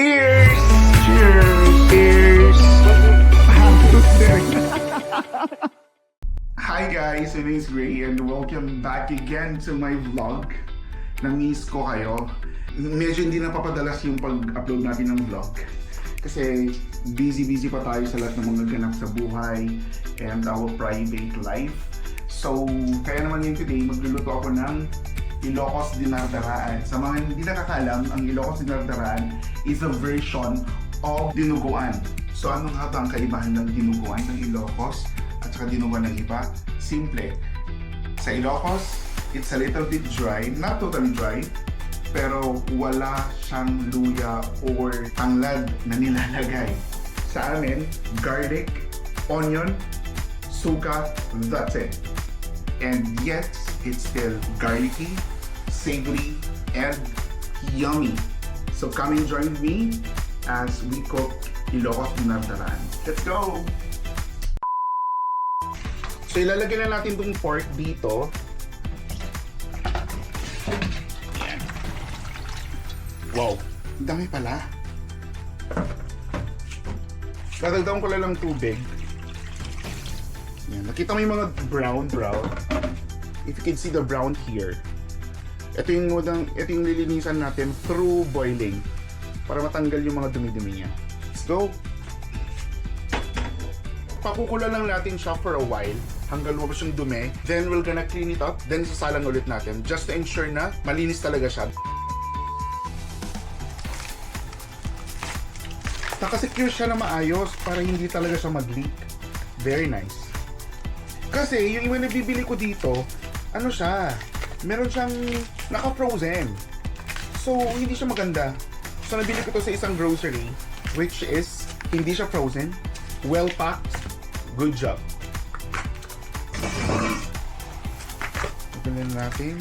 Cheers! Cheers! Cheers! Hi guys, name is Gray and welcome back again to my vlog. Na-miss ko kayo. Medyo hindi napapadalas yung pag-upload natin ng vlog. Kasi busy-busy pa tayo sa lahat ng mga ganap sa buhay and our private life. So, kaya naman yun today, magluluto ako ng Ilocos Dinardaraan. Sa mga hindi nakakalam, ang Ilocos Dinardaraan is a version of dinuguan. So, ano nga ba ang kaibahan ng dinuguan ng Ilocos at saka dinuguan ng iba? Simple. Sa Ilocos, it's a little bit dry, not totally dry, pero wala siyang luya or tanglad na nilalagay. Sa amin, garlic, onion, suka, that's it. And yet, it's still garlicky, savory, and yummy. So come and join me as we cook Ilocos Dinardaran. Let's go! So ilalagay na natin tong pork dito. Wow, ang dami pala. Dadagdagan ko lang ng tubig. Yan. Nakita mo yung mga brown brown. If you can see the brown here. Ito yung, unang- ito yung lilinisan natin through boiling. Para matanggal yung mga dumi-dumi niya. Let's go! Pakukulan lang natin siya for a while hanggang lumabas yung dumi. Then we're gonna clean it up. Then sasalang ulit natin just to ensure na malinis talaga siya. Nakasecure siya na maayos para hindi talaga siya mag-leak. Very nice. Kasi yung iba na bibili ko dito, ano siya, meron siyang naka-frozen. So, hindi siya maganda. So, nabili ko to sa isang grocery, which is, hindi siya frozen, well-packed, good job. Tignan natin.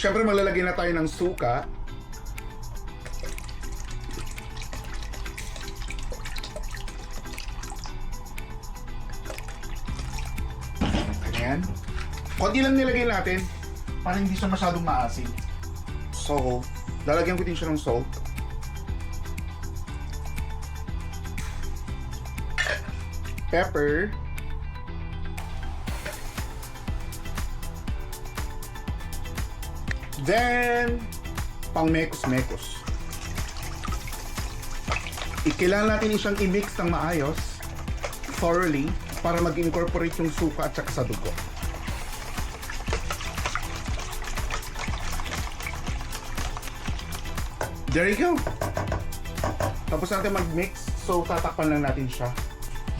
Siyempre malalagay na tayo ng suka. Ayan. Konti lang nilagay natin para hindi siya masyadong maasim. So, lalagyan ko din siya ng salt. Pepper. Then, pang mekos-mekos. Ikailangan natin siyang i-mix ng maayos, thoroughly, para mag-incorporate yung suka at saka sa dugo. There you go. Tapos natin mag-mix, so tatakpan lang natin siya.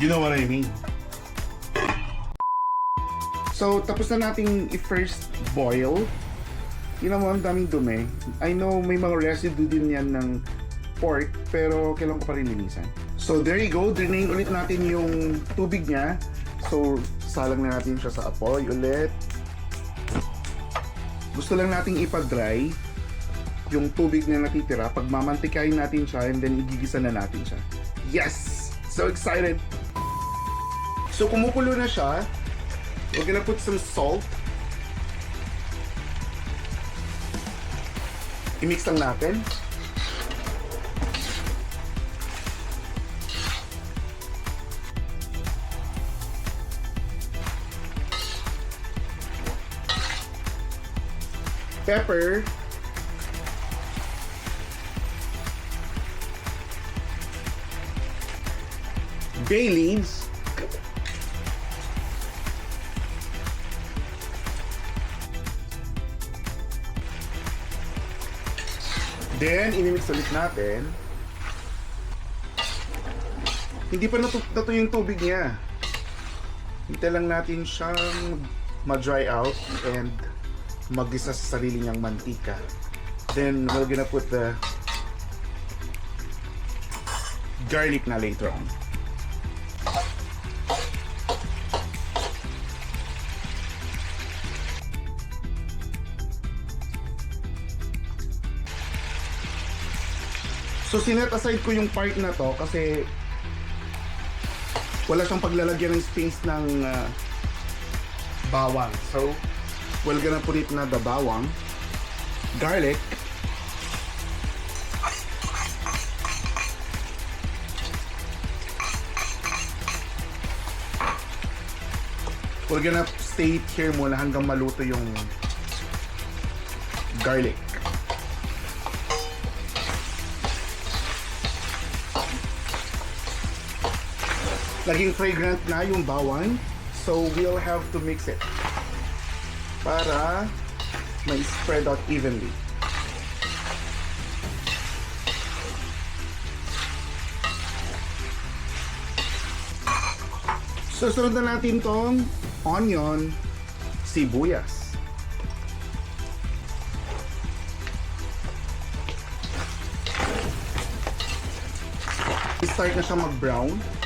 You know what I mean. So, tapos na nating i-first boil. Yun mo, ang daming dumi. I know may mga residue din yan ng pork, pero kailangan ko pa rin linisan. So, there you go. Drain ulit natin yung tubig niya. So, salang na natin siya sa apoy ulit. Gusto lang nating ipa-dry yung tubig na natitira. Pagmamantikayin natin siya and then igigisa na natin siya. Yes! So excited! So, kumukulo na siya. We're gonna put some salt. I-mix lang natin. Pepper. Bay leaves. Then, inimix ulit natin. Hindi pa natu natuyo yung tubig niya. Hintay lang natin siyang ma-dry out and magisa sa sarili niyang mantika. Then, we're gonna put the garlic na later on. So sinet aside ko yung part na to kasi wala siyang paglalagyan ng space ng ah, bawang. So we're gonna put it na the bawang, garlic, We're gonna stay here muna hanggang maluto yung garlic. Naging fragrant na yung bawang. So we'll have to mix it. Para may spread out evenly. Susunod na natin tong onion, sibuyas. Start na siya mag-brown.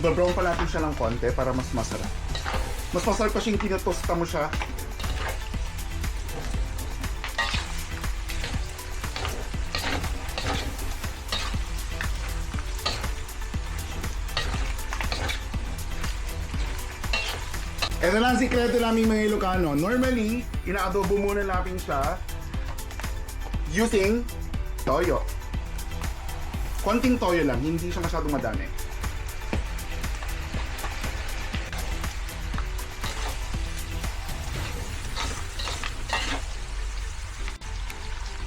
Iba-brown pa natin siya ng konti para mas masarap. Mas masarap kasi yung tinatosta mo siya. Ito lang ang sikreto namin mga Ilocano. Normally, inaadobo muna natin siya using toyo. Konting toyo lang, hindi siya masyadong madami.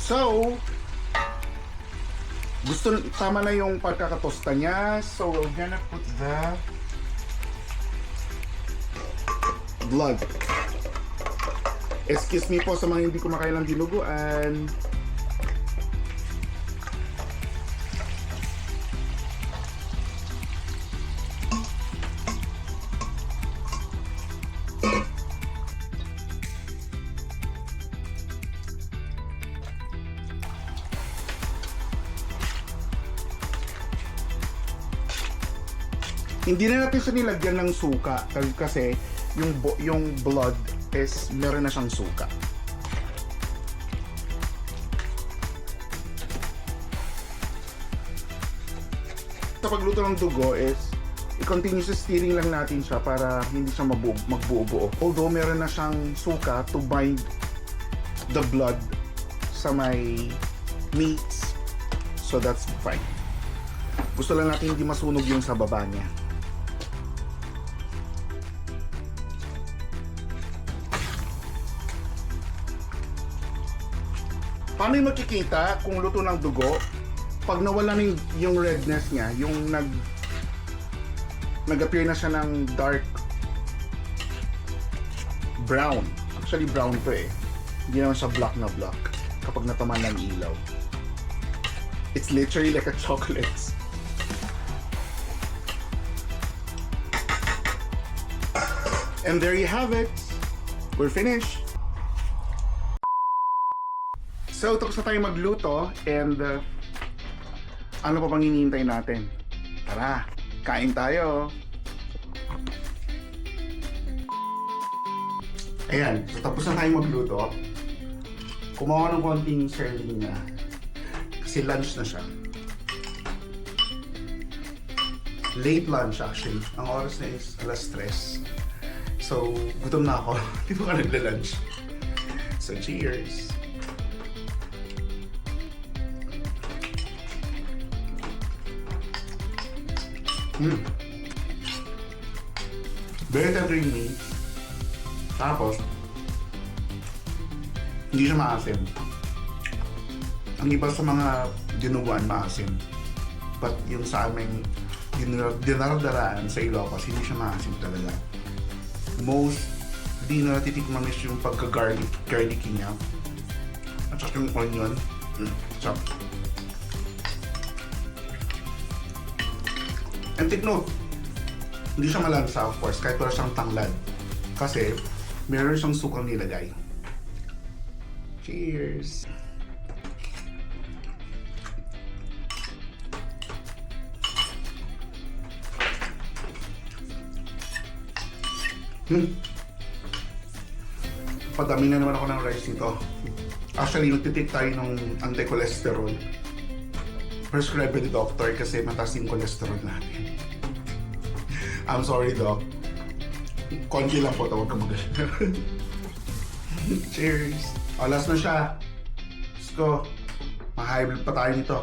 So, gusto, tama na yung pagkakatosta niya. So, we're gonna put the blood. Excuse me po sa mga hindi kumakain ng dinuguan. Hindi na natin siya nilagyan ng suka kasi- yung yung blood is meron na siyang suka. Sa pagluto ng dugo is i-continue sa steering lang natin siya para hindi siya mabu- magbuo-buo. Although meron na siyang suka to bind the blood sa may meats. So that's fine. Gusto lang natin hindi masunog yung sa baba niya. Paano yung makikita kung luto ng dugo? Pag nawala na yung, redness niya, yung nag nag-appear na siya ng dark brown. Actually brown to eh. Hindi naman siya black na black kapag nataman ng ilaw. It's literally like a chocolate. And there you have it. We're finished. So, tapos na tayo magluto and uh, ano pa bang hinihintay natin? Tara, kain tayo. Ayan, so tapos na tayo magluto. Kumawa ng konting serving na. Kasi lunch na siya. Late lunch actually. Ang oras na is alas 3. So, gutom na ako. Pa ka nagla-lunch. So, cheers! Mm. Very creamy. Tapos, hindi siya maasim. Ang iba sa mga dinuguan maasim. But yung sa aming dinar- dinardaraan sa Ilocos, hindi siya maasim talaga. Most di na natitikman is yung pagka-garlic, garlicky niya. At saka yung onion. Mm. Sarap. And take note, hindi siya malansa of course, kahit wala siyang tanglad. Kasi, meron siyang sukang nilagay. Cheers! Hmm. Padami na naman ako ng rice nito. Actually, nagtitake tayo ng anti-cholesterol. Prescribe ni doctor kasi mataas yung cholesterol natin. I'm sorry, doc. Konti lang po, tawag ka magaling. Cheers! O, last na siya. Let's go. Ma-high pa tayo nito.